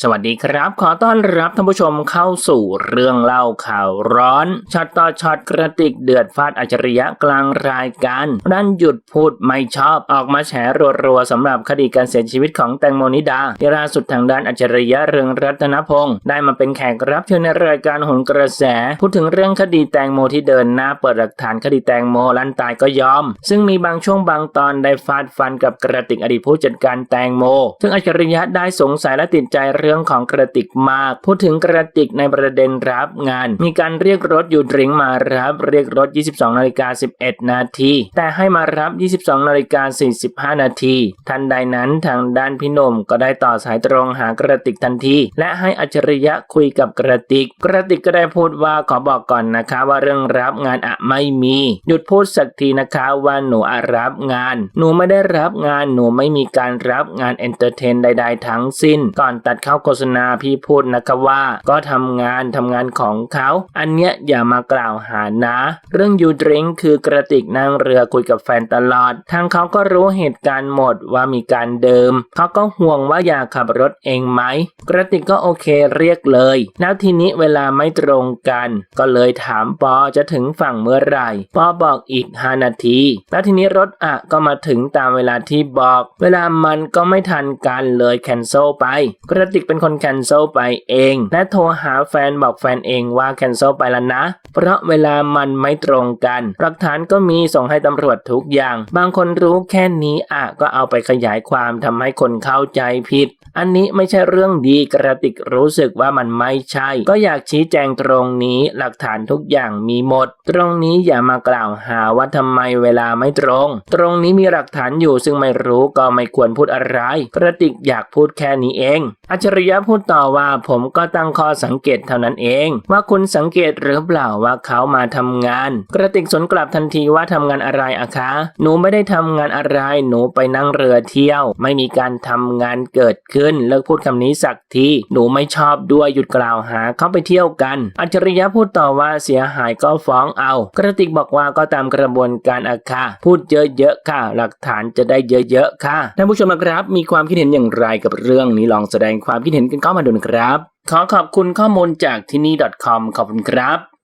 สวัสดีครับ ขอต้อนรับท่านผู้ชมเข้าสู่เรื่องเล่าข่าวร้อนช็อตต่อช็อตกระติกเดือดฟาดอัจฉริยะกลางรายการนั่นหยุดพูดไม่ชอบออกมาแฉรัวๆสำหรับคดีการเสียชีวิตของแตงโมนิดาที่ล่าสุดทางด้านอัจฉริยะเรืองรัตนพงศ์ได้มาเป็นแขกรับเชิญในรายการหนกระแส พูดถึงเรื่องคดีแตงโมที่เดินหน้าเปิดหลักฐานคดีแตงโมลั่นตายก็ยอม ซึ่งมีบางช่วงบางตอนได้ฟาดฟันกับกระติกอดีตผู้จัดการแตงโมซึ่งอัจฉริยะได้สงสัยและติดใจเรื่องของกระติกมาก พูดถึงกระติกในประเด็นรับงาน มีการเรียกรถยูดริงมารับเรียกรถ 22นาฬิกา11 นาที แต่ให้มารับ 22นาฬิกา45 นาที ทันใดนั้นทางด้านพี่หนมก็ได้ต่อสายตรงหากระติกทันที และให้อัจฉริยะคุยกับกระติก กระติกก็ได้พูดว่าขอบอกก่อนนะคะ ว่าเรื่องรับงานอะไม่มี หยุดพูดสักทีนะคะว่าหนูอะรับงาน หนูไม่ได้รับงานหนูไม่มีการรับงานเอนเตอร์เทนใด ๆ ทั้งสิ้น ก่อนตัดเข้าาโฆษณาพี่พูดนะคะว่าก็ทำงานทำงานของเขา อันเนี้ยอย่ามากล่าวหานะ เรื่องยูดริงคือกระติกนั่งเรือคุยกับแฟนตลอด ทางเขาก็รู้เหตุการณ์หมดว่ามีการเดิม เขาก็ห่วงว่าอยากขับรถเองไหม กระติกก็โอเคเรียกเลย แล้วทีนี้เวลาไม่ตรงกัน ก็เลยถามปอจะถึงฝั่งเมื่อไหร่ ปอบอกอีก 5 นาที แล้วทีนี้รถอะก็มาถึงตามเวลาที่บอก เวลามันก็ไม่ทันกันเลยแคนเซิลไป กระติกเป็นคนแคนเซิลไปเองและโทรหาแฟนบอกแฟนเองว่าแคนเซิลไปแล้วนะ เพราะเวลามันไม่ตรงกัน หลักฐานก็มีส่งให้ตำรวจทุกอย่าง บางคนรู้แค่นี้อะก็เอาไปขยายความทำให้คนเข้าใจผิด อันนี้ไม่ใช่เรื่องดีกระติกรู้สึกว่ามันไม่ใช่ ก็อยากชี้แจงตรงนี้หลักฐานทุกอย่างมีหมด ตรงนี้อย่ามากล่าวหาว่าทำไมเวลาไม่ตรง ตรงนี้มีหลักฐานอยู่ซึ่งไม่รู้ก็ไม่ควรพูดอะไร กระติกอยากพูดแค่นี้เอง อัจฉริยะพูดต่อว่าผมก็ตั้งข้อสังเกตเท่านั้นเอง ว่าคุณสังเกตหรือเปล่าว่าเขามาทำงาน กระติกสนกลับทันทีว่าทำงานอะไรอะคะ หนูไม่ได้ทำงานอะไรหนูไปนั่งเรือเที่ยว ไม่มีการทำงานเกิดขึ้นเลิกพูดคำนี้สักที หนูไม่ชอบด้วยหยุดกล่าวหาเขาไปเที่ยวกัน อัจฉริยะพูดต่อว่าเสียหายก็ฟ้องเอา กระติกบอกว่าก็ตามกระบวนการอะค่ะพูดเยอะๆค่ะ หลักฐานจะได้เยอะๆค่ะ ท่านผู้ชมครับ มีความคิดเห็นอย่างไรกับเรื่องนี้ลองแสดงความคิดเห็นกันเข้ามาดูนะครับ ขอขอบคุณข้อมูลจากที่นี่ .com ขอบคุณครับ